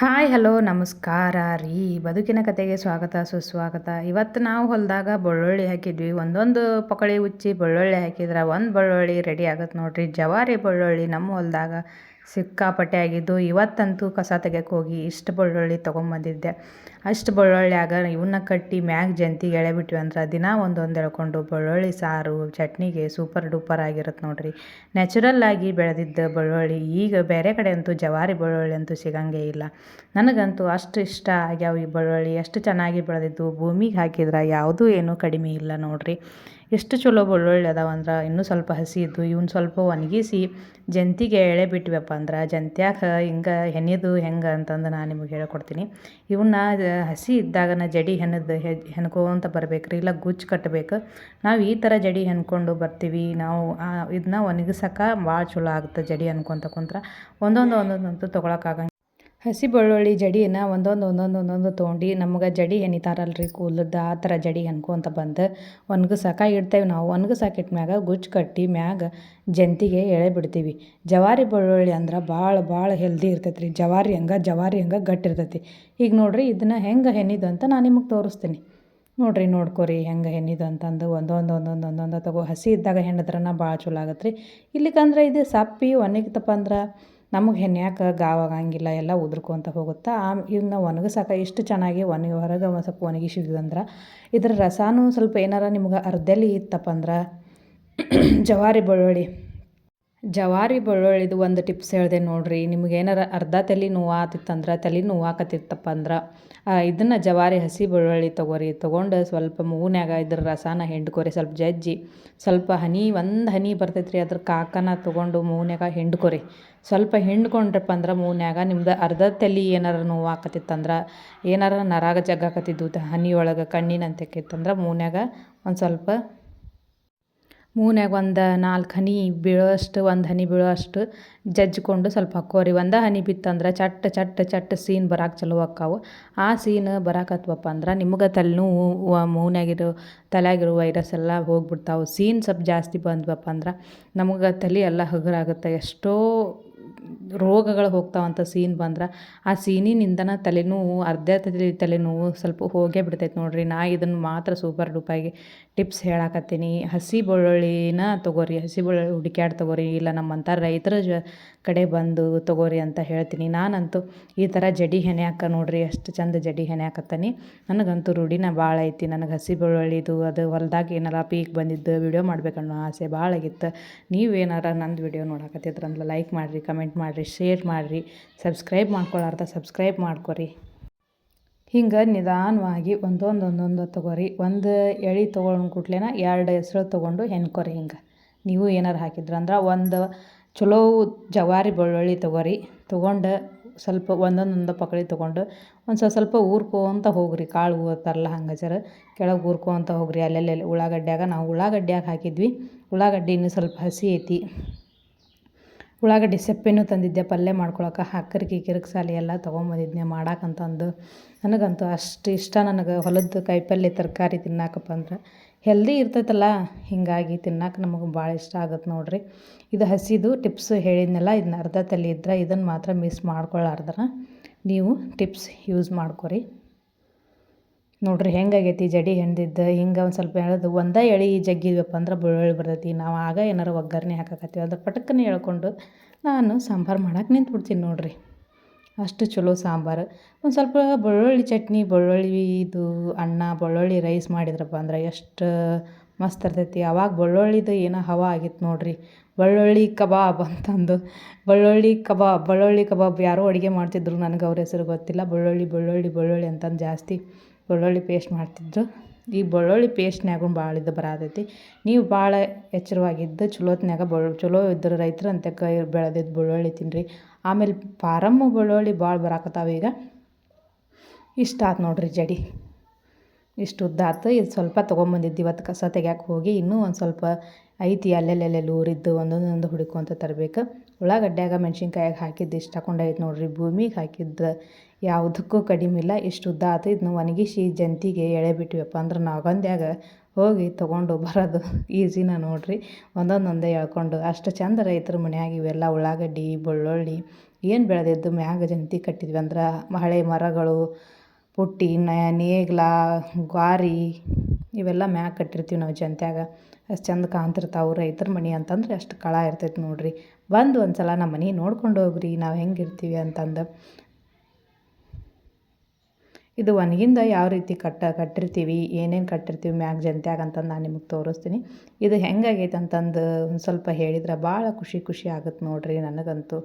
Hi, hello, ನಮಸ್ಕಾರ ರೀ. ಬದುಕಿನ ಕತೆಗೆ ಸ್ವಾಗತ, ಸುಸ್ವಾಗತ. ಇವತ್ತು ನಾವು ಹೊಲದಾಗ ಬೆಳ್ಳುಳ್ಳಿ ಹಾಕಿದ್ವಿ. ಒಂದೊಂದು ಪಕಳಿ ಉಚ್ಚಿ ಬೆಳ್ಳುಳ್ಳಿ ಹಾಕಿದ್ರೆ ಒಂದು ಬೆಳ್ಳುಳ್ಳಿ ರೆಡಿ ಆಗುತ್ತೆ ನೋಡ್ರಿ. ಜವಾರಿ ಬೆಳ್ಳುಳ್ಳಿ ನಮ್ಮ ಹೊಲದಾಗ ಸಿಕ್ಕಾಪಟ್ಟೆ ಆಗಿದ್ದು ಇವತ್ತಂತೂ ಕಸ ತೆಗೆಯಕ್ಕೆ ಹೋಗಿ ಇಷ್ಟು ಬೆಳ್ಳುಳ್ಳಿ ತೊಗೊಂಬಂದಿದ್ದೆ. ಅಷ್ಟು ಬೆಳ್ಳುಳ್ಳಿಯಾಗ ಇವನ್ನ ಕಟ್ಟಿ ಮ್ಯಾಗ ಜಂತಿಗೆ ಎಳೆ ಬಿಟ್ವಿ ಅಂದ್ರೆ ದಿನ ಒಂದೊಂದು ಎಳ್ಕೊಂಡು ಬೆಳ್ಳುಳ್ಳಿ, ಸಾರು, ಚಟ್ನಿಗೆ ಸೂಪರ್ ಡೂಪರ್ ಆಗಿರುತ್ತೆ ನೋಡ್ರಿ. ನ್ಯಾಚುರಲ್ ಆಗಿ ಬೆಳೆದಿದ್ದ ಬೆಳ್ಳುಳ್ಳಿ, ಈಗ ಬೇರೆ ಕಡೆ ಅಂತೂ ಜವಾರಿ ಬೆಳ್ಳುಳ್ಳಿ ಅಂತೂ ಸಿಗಂಗೇ ಇಲ್ಲ. ನನಗಂತೂ ಅಷ್ಟು ಇಷ್ಟ ಆಗ್ಯಾವ ಈ ಬೆಳ್ಳುಳ್ಳಿ ಎಷ್ಟು ಚೆನ್ನಾಗಿ ಬೆಳೆದಿದ್ದು. ಭೂಮಿಗೆ ಹಾಕಿದ್ರೆ ಯಾವುದೂ ಏನೂ ಕಡಿಮೆ ಇಲ್ಲ ನೋಡ್ರಿ. ಎಷ್ಟು ಚಲೋ ಬೆಳ್ಳುಳ್ಳಿ ಅದಾವಂದ್ರೆ ಇನ್ನೂ ಸ್ವಲ್ಪ ಹಸಿ ಇದ್ದು ಇವ್ನ ಸ್ವಲ್ಪ ಒಣಗಿಸಿ ಜಂತಿಗೆ ಎಳೆ ಬಿಟ್ವಪ್ಪ ಅಂದ್ರೆ ಜಂತ್ಯಾಗ ಹಿಂಗೆ ಹೆಣಿದು ಹೆಂಗೆ ಅಂತಂದು ನಾನು ನಿಮಗೆ ಹೇಳ್ಕೊಡ್ತೀನಿ. ಇವನ್ನ ಹಸಿ ಇದ್ದಾಗನ ಜಡಿ ಹೆಣದು ಹೆಣ್ಕೋತ ಬರ್ಬೇಕು ರೀ ಇಲ್ಲ ಗುಚ್ಚು ಕಟ್ಟಬೇಕು ನಾವು ಈ ಥರ ಜಡಿ ಹೆಣ್ಕೊಂಡು ಬರ್ತೀವಿ, ನಾವು ಇದನ್ನ ಒಣಗಿಸೋಕೆ ಭಾಳ ಚಲೋ ಆಗುತ್ತೆ ಜಡಿ ಅನ್ಕೊತ ಕುಂತ್ರೆ. ಒಂದೊಂದು ಒಂದೊಂದಂತೂ ತೊಗೊಳಕ್ಕಾಗಂಗಿಲ್ಲ ಹಸಿ ಬೆಳ್ಳುಳ್ಳಿ ಜಡಿನ ಒಂದೊಂದು ಒಂದೊಂದು ಒಂದೊಂದು ತೊಗೊಂಡು ನಮ್ಗೆ ಜಡಿ ರೀ ಕೂಲದ್ದು ಆ ಥರ ಜಡಿ ಅನ್ಕೊಂತ ಬಂದು ಒಣಗಿಸಾಕ ಇಡ್ತೇವೆ ನಾವು. ಒಣಗಿಸಾಕ ಮ್ಯಾಗ ಗುಚ್ಚು ಕಟ್ಟಿ ಮ್ಯಾಗ ಜಂತಿಗೆ ಎಳೆ ಬಿಡ್ತೀವಿ. ಜವಾರಿ ಬೆಳ್ಳುಳ್ಳಿ ಅಂದ್ರೆ ಭಾಳ ಭಾಳ ಹೆಲ್ದಿ ಇರ್ತೈತೆ ರೀ ಜವಾರಿ ಹಂಗೆ ಜವಾರಿ ಹಂಗೆ ಗಟ್ಟಿ ಇರ್ತೈತಿ. ಈಗ ನೋಡಿರಿ ಇದನ್ನು ಹೆಂಗೆ ಹೆಣಿದು ಅಂತ ನಾನು ನಿಮಗೆ ತೋರಿಸ್ತೀನಿ. ನೋಡಿರಿ ನೋಡ್ಕೊರಿ ಹೆಂಗೆ ಹೆಣ್ಣಿದು ಅಂತಂದು ಒಂದೊಂದು ಒಂದೊಂದು ಒಂದೊಂದು ತಗೋ. ಹಸಿ ಇದ್ದಾಗ ಹೆಣಿದ್ರನ ಭಾಳ ಚಲೋ ಆಗತ್ತೆ ರೀ ಇಲ್ಲಿಕಂದ್ರೆ ಇದು ಸಪ್ಪಿ ಒಣಗಿತಪ್ಪ ಅಂದ್ರೆ ನಮಗೆ ಹೆಣ್ಯಾಕೆ ಗಾವಾಗಂಗಿಲ್ಲ ಎಲ್ಲ ಉದುರ್ಕೊಂತ ಹೋಗುತ್ತೆ ಆ ಇದನ್ನ ಒಣಗಿಸಾಕ ಎಷ್ಟು ಚೆನ್ನಾಗಿ ಒಣಗಿ ಹೊರಗೆ ಒಂದು ಸ್ವಲ್ಪ ಒಣಗಿಸಿದ್ವಿ ಅಂದ್ರೆ ಇದ್ರ ರಸನೂ ಸ್ವಲ್ಪ ಏನಾರ ನಿಮ್ಗೆ ಅರ್ಧಲ್ಲಿ ಇತ್ತಪ್ಪ ಅಂದ್ರೆ, ಜವಾರಿ ಬೆಳ್ಳುಳ್ಳಿ. ಜವಾರಿ ಬೆಳ್ಳುಳ್ಳಿದು ಒಂದು ಟಿಪ್ಸ್ ಹೇಳಿದೆ ನೋಡಿರಿ. ನಿಮಗೇನಾರ ಅರ್ಧ ತಲೆ ನೋವು ಆತಿತ್ತಂದ್ರೆ ತಲೆ ನೋವು ಆಕತಿತ್ತಪ್ಪ ಅಂದ್ರೆ ಇದನ್ನು ಜವಾರಿ ಹಸಿ ಬೆಳ್ಳುಳ್ಳಿ ತೊಗೋರಿ. ತೊಗೊಂಡು ಸ್ವಲ್ಪ ಮೂನ್ಯಾಗ ಇದ್ರ ರಸನ ಹಿಂಡ್ಕೊರಿ. ಸ್ವಲ್ಪ ಜಜ್ಜಿ, ಸ್ವಲ್ಪ ಹನಿ, ಒಂದು ಹನಿ ಬರ್ತೈತೆ ರೀ ಅದ್ರ ಕಾಕನ ತೊಗೊಂಡು ಮೂನ್ಯಾಗ ಹಿಂಡ್ಕೊರಿ. ಸ್ವಲ್ಪ ಹಿಂಡ್ಕೊಂಡ್ರಪ್ಪ ಅಂದ್ರೆ ಮೂನ್ಯಾಗ ನಿಮ್ದು ಅರ್ಧ ತಲೆ ಏನಾರ ನೋವು ಆಕತ್ತಿತ್ತಂದ್ರೆ ಏನಾರ ನರಾಗ ಜಗ್ಗಾಕತ್ತಿದ್ದು ಹನಿ ಒಳಗೆ ಕಣ್ಣಿನಂತಕ್ಕಿತ್ತಂದ್ರೆ ಮೂನ್ಯಾಗ ಒಂದು ಸ್ವಲ್ಪ ಮೂನ್ಯಾಗ ಒಂದು ನಾಲ್ಕು ಹನಿ ಬೀಳೋಷ್ಟು, ಒಂದು ಹನಿ ಬೀಳೋಷ್ಟು ಜಜ್ಜಿಕೊಂಡು ಸ್ವಲ್ಪ ಹಾಕೋರಿ ಒಂದು ಹನಿ ಬಿತ್ತಂದ್ರೆ ಚಟ್ ಚಟ್ ಚಟ್ ಸೀನ್ ಬರಾಕ ಚಲೋ ಆಕ್ಕಾವು ಆ ಸೀನ್ ಬರಾಕತ್ವಪ್ಪ ಅಂದ್ರೆ ನಿಮ್ಗೆ ತಲೆನೋವು ಮೂನ್ಯಾಗಿರೋ ತಲೆಯಾಗಿರೋ ವೈರಸ್ ಎಲ್ಲ ಹೋಗ್ಬಿಡ್ತಾವೆ. ಸೀನ್ ಸ್ವಲ್ಪ ಜಾಸ್ತಿ ಬಂದ್ವಪ್ಪ ಅಂದ್ರೆ ನಮಗೆ ತಲೆ ಎಲ್ಲ ಹಗುರಾಗುತ್ತೆ. ಎಷ್ಟೋ ರೋಗಗಳು ಹೋಗ್ತಾವಂತ ಸೀನ್ ಬಂದ್ರೆ, ಆ ಸೀನಿನಿಂದನೇ ತಲೆನೋವು ಅರ್ಧ ತಲೆ ತಲೆನೋವು ಸ್ವಲ್ಪ ಹೋಗೇ ಬಿಡ್ತೈತೆ ನೋಡಿರಿ. ನಾ ಇದನ್ನು ಮಾತ್ರ ಸೂಪರ್ ಡೂಪಾಗಿ ಟಿಪ್ಸ್ ಹೇಳಾಕತ್ತೀನಿ. ಹಸಿ ಬೆಳ್ಳುಳ್ಳಿನ ತೊಗೋರಿ, ಹಸಿ ಬೆಳ್ಳುಳ್ಳಿ ಹುಡುಕ್ಯಾಡ್ ತೊಗೋರಿ. ಇಲ್ಲ ನಮ್ಮಂಥ ರೈತರ ಜ ಕಡೆ ಬಂದು ತೊಗೋರಿ ಅಂತ ಹೇಳ್ತೀನಿ. ನಾನಂತೂ ಈ ಥರ ಜಡಿ ಹೆಣೆ ಹಾಕ ನೋಡಿರಿ, ಅಷ್ಟು ಚಂದ ಜಡಿ ಹೆಣೆ ಹಾಕತ್ತೀನಿ. ನನಗಂತೂ ರೂಢಿನ ಭಾಳ ಐತಿ. ನನಗೆ ಹಸಿ ಬೆಳ್ಳುಳ್ಳಿದು ಅದು ಹೊಲ್ದಾಗ ಏನಾರ ಪೀಕ್ ಬಂದಿದ್ದು ವಿಡಿಯೋ ಮಾಡ್ಬೇಕನ್ನೋ ಆಸೆ ಭಾಳ ಆಗಿತ್ತು. ನೀವು ಏನಾರ ನಂದು ವಿಡಿಯೋ ನೋಡಕತ್ತಿದ್ರಂದ್ರೆ ಲೈಕ್ ಮಾಡಿರಿ ಕಮೆಂಟ್ ಮಾಡಿರಿ. ಶೇರ್ ಮಾಡಿರಿ ಸಬ್ಸ್ಕ್ರೈಬ್ ಮಾಡ್ಕೊಳ್ಳಾರ್ದ ಸಬ್ಸ್ಕ್ರೈಬ್ ಮಾಡ್ಕೊರಿ. ಹಿಂಗೆ ನಿಧಾನವಾಗಿ ಒಂದೊಂದು ಒಂದೊಂದು ತೊಗೋರಿ. ಒಂದು ಎಳೆ ತೊಗೊಂಡು ಕೂಡ್ಲೇನ ಎರಡು ಹೆಸರು ತೊಗೊಂಡು ಹೆಣ್ಕೊರಿ ಹಿಂಗೆ. ನೀವು ಏನಾರು ಹಾಕಿದ್ರಂದ್ರೆ ಒಂದು ಚಲೋ ಜವಾರಿ ಬೆಳ್ಳುಳ್ಳಿ ತೊಗೊರಿ. ತೊಗೊಂಡು ಸ್ವಲ್ಪ ಒಂದೊಂದೊಂದು ಪಕಳಿ ತೊಗೊಂಡು ಒಂದು ಸ್ವಲ್ಪ ಸ್ವಲ್ಪ ಊರ್ಕೋಂತ ಹೋಗ್ರಿ. ಕಾಳು ಊರ್ತಾರಲ್ಲ ಹಂಗೆ ಜರ ಕೆಳಗೆ ಊರ್ಕೋಂತ ಹೋಗ್ರಿ. ಅಲ್ಲೆಲ್ಲೆಲ್ಲಿ ಉಳ್ಳಾಗಡ್ಡ್ಯಾಗ ನಾವು ಉಳ್ಳಾಗಡ್ಡ್ಯಾಗ ಹಾಕಿದ್ವಿ. ಉಳ್ಳಾಗಡ್ಡಿ ಇನ್ನೂ ಸ್ವಲ್ಪ ಹಸಿ ಐತಿ. ಉಳ್ಳಾಗಡ್ಡಿ ಸೆಪ್ಪಿನೂ ತಂದಿದ್ದೆ, ಪಲ್ಯ ಮಾಡ್ಕೊಳಕ್ಕೆ ಹಾಕರ್ಕಿ ಕಿರಕ್ ಸಾಲಿ ಎಲ್ಲ ತೊಗೊಂಬಂದಿದ್ನೆ, ಮಾಡಾಕಂತಂದು. ನನಗಂತೂ ಅಷ್ಟು ಇಷ್ಟ ನನಗೆ ಹೊಲದ ಕಾಯಿಪಲ್ಯ ತರಕಾರಿ ತಿನ್ನಾಕಪ್ಪ ಅಂದ್ರೆ. ಹೆಲ್ದಿ ಇರ್ತೈತಲ್ಲ, ಹೀಗಾಗಿ ತಿನ್ನಕ್ಕೆ ನಮಗೆ ಭಾಳ ಇಷ್ಟ ಆಗತ್ತೆ ನೋಡ್ರಿ. ಇದು ಹಸಿದು ಟಿಪ್ಸ್ ಹೇಳಿದ್ನಲ್ಲ ಇದನ್ನ ಅರ್ಧ ತಲೆ ಇದ್ರೆ ಇದನ್ನು ಮಾತ್ರ ಮಿಸ್ ಮಾಡ್ಕೊಳ್ಳಾರ್ದ ನೀವು ಟಿಪ್ಸ್ ಯೂಸ್ ಮಾಡ್ಕೊರಿ. ನೋಡಿರಿ ಹೆಂಗಾಗೈತಿ ಜಡಿ ಹೆಣ್ದಿದ್ದು, ಹಿಂಗೆ ಒಂದು ಸ್ವಲ್ಪ ಎಳೆದು ಒಂದೇ ಎಳೆ ಜಗ್ಗಿದ್ವಪ್ಪ ಅಂದ್ರೆ ಬೆಳ್ಳುಳ್ಳಿ ಬರ್ತೈತಿ. ನಾವು ಆಗ ಏನಾರು ಒಗ್ಗರಣೆ ಹಾಕಕತ್ತೀವಿ. ಅದ್ರ ಪಟಕ್ಕನೆ ಹೇಳ್ಕೊಂಡು ನಾನು ಸಾಂಬಾರು ಮಾಡಕ್ಕೆ ನಿಂತ್ಬಿಡ್ತೀನಿ ನೋಡಿರಿ. ಅಷ್ಟು ಚಲೋ ಸಾಂಬಾರು. ಒಂದು ಸ್ವಲ್ಪ ಬೆಳ್ಳುಳ್ಳಿ ಚಟ್ನಿ, ಬೆಳ್ಳುಳ್ಳಿ ಇದು ಅನ್ನ, ಬೆಳ್ಳುಳ್ಳಿ ರೈಸ್ ಮಾಡಿದ್ರಪ್ಪ ಅಂದ್ರೆ ಎಷ್ಟು ಮಸ್ತ್ ಇರ್ತೈತಿ. ಅವಾಗ ಬೆಳ್ಳುಳ್ಳಿದು ಏನೋ ಹವಾ ಆಗಿತ್ತು ನೋಡಿರಿ. ಬೆಳ್ಳುಳ್ಳಿ ಕಬಾಬ್ ಅಂತಂದು. ಬೆಳ್ಳುಳ್ಳಿ ಕಬಾಬ್ ಬೆಳ್ಳುಳ್ಳಿ ಕಬಾಬ್ ಯಾರೋ ಅಡುಗೆ ಮಾಡ್ತಿದ್ರು ನನಗೆ ಅವ್ರ ಹೆಸರು ಗೊತ್ತಿಲ್ಲ. ಬೆಳ್ಳುಳ್ಳಿ ಬೆಳ್ಳುಳ್ಳಿ ಬೆಳ್ಳುಳ್ಳಿ ಅಂತಂದು ಜಾಸ್ತಿ. ಬೆಳ್ಳುಳ್ಳಿ ಪೇಸ್ಟ್ ಮಾಡ್ತಿದ್ರು ಈ ಬೆಳ್ಳುಳ್ಳಿ ಪೇಸ್ಟ್ನ್ಯಾಗೂ ಭಾಳ ಇದು ಬರತೈತಿ. ನೀವು ಭಾಳ ಎಚ್ಚರವಾಗಿದ್ದು ಚಲೋತ್ನ್ಯಾಗ ಬೆಳ್ ಚಲೋ ಇದ್ದರು ರೈತರು ಅಂತ ಕೈ ಬೆಳೆದಿದ್ದು ಬೆಳ್ಳುಳ್ಳಿ ತಿನ್ನಿರಿ ಆಮೇಲೆ ಫಾರಮ್ಮು ಬೆಳ್ಳುಳ್ಳಿ ಭಾಳ ಬರಾಕತ್ತಾವ ಈಗ. ಇಷ್ಟ ಆತು ನೋಡಿರಿ ಜಡಿ. ಇಷ್ಟು ಉದ್ದ ಆತು. ಇದು ಸ್ವಲ್ಪ ತೊಗೊಂಬಂದಿದ್ದು ಇವತ್ತು ಕಸ ತೆಗ್ಯಾಕೆ ಹೋಗಿ ಇನ್ನೂ ಒಂದು ಸ್ವಲ್ಪ ಐತಿ ಅಲ್ಲೆಲ್ಲೆಲ್ಲೆಲ್ಲಿ ಊರಿದ್ದು ಒಂದೊಂದೊಂದು ಹುಡುಕೊಂತ ತರಬೇಕು. ಉಳ್ಳಾಗಡ್ಡ್ಯಾಗ ಮೆಣ್ಸಿನ್ಕಾಯಾಗ ಹಾಕಿದ್ದು ಇಷ್ಟು ಹಾಕೊಂಡೈತೆ ನೋಡಿರಿ. ಭೂಮಿಗೆ ಹಾಕಿದ್ದು ಯಾವುದಕ್ಕೂ ಕಡಿಮೆ ಇಲ್ಲ. ಇಷ್ಟು ಉದ್ದ ಆತು. ಇದನ್ನ ಒಣಗಿಸಿ ಜಂತಿಗೆ ಎಳೆ ಬಿಟ್ವಿಯಪ್ಪ ಅಂದ್ರೆ ನಾವೊಂದ್ಯಾಗ ಹೋಗಿ ತೊಗೊಂಡು ಬರೋದು ಈಸಿನ ನೋಡಿರಿ. ಒಂದೊಂದೊಂದೇ ಎಳ್ಕೊಂಡು ಅಷ್ಟು ಚಂದ ರೈತರ ಮನ್ಯಾಗ ಇವೆಲ್ಲ ಉಳ್ಳಾಗಡ್ಡಿ, ಬೆಳ್ಳುಳ್ಳಿ ಏನು ಬೆಳೆದಿದ್ದು ಮ್ಯಾಗ ಜಂತಿ ಕಟ್ಟಿದ್ವಿ ಅಂದ್ರೆ ಹಳೆ ಮರಗಳು, ಪುಟ್ಟಿ ನೇಗ್ಲ, ಗ್ವಾರಿ ಇವೆಲ್ಲ ಮ್ಯಾಗ ಕಟ್ಟಿರ್ತೀವಿ ನಾವು ಜಂತ್ಯಾಗ. ಅಷ್ಟು ಚಂದ ಕಾಣ್ತಿರ್ತಾವೆ ರೈತರ ಮನೆ ಅಂತಂದ್ರೆ ಅಷ್ಟು ಕಳ ಇರ್ತೈತೆ ನೋಡಿರಿ. ಬಂದು ಒಂದು ಸಲ ನಮ್ಮ ಮನೆ ನೋಡ್ಕೊಂಡು ಹೋಗ್ರಿ. ನಾವು ಹೆಂಗಿರ್ತೀವಿ ಅಂತಂದು ಇದು ಒಣಗಿಂದ ಯಾವ ರೀತಿ ಕಟ್ಟ, ಕಟ್ಟಿರ್ತೀವಿ, ಏನೇನು ಕಟ್ಟಿರ್ತೀವಿ, ಮ್ಯಾಗ ಜಂತ್ಯಾಗ ಅಂತಂದು ನಾನು ನಿಮಗೆ ತೋರಿಸ್ತೀನಿ. ಇದು ಹೆಂಗಾಗೈತೆ ಅಂತಂದು ಒಂದು ಸ್ವಲ್ಪ ಹೇಳಿದ್ರೆ ಭಾಳ ಖುಷಿ ಖುಷಿ ಆಗುತ್ತೆ ನೋಡಿರಿ ನನಗಂತೂ.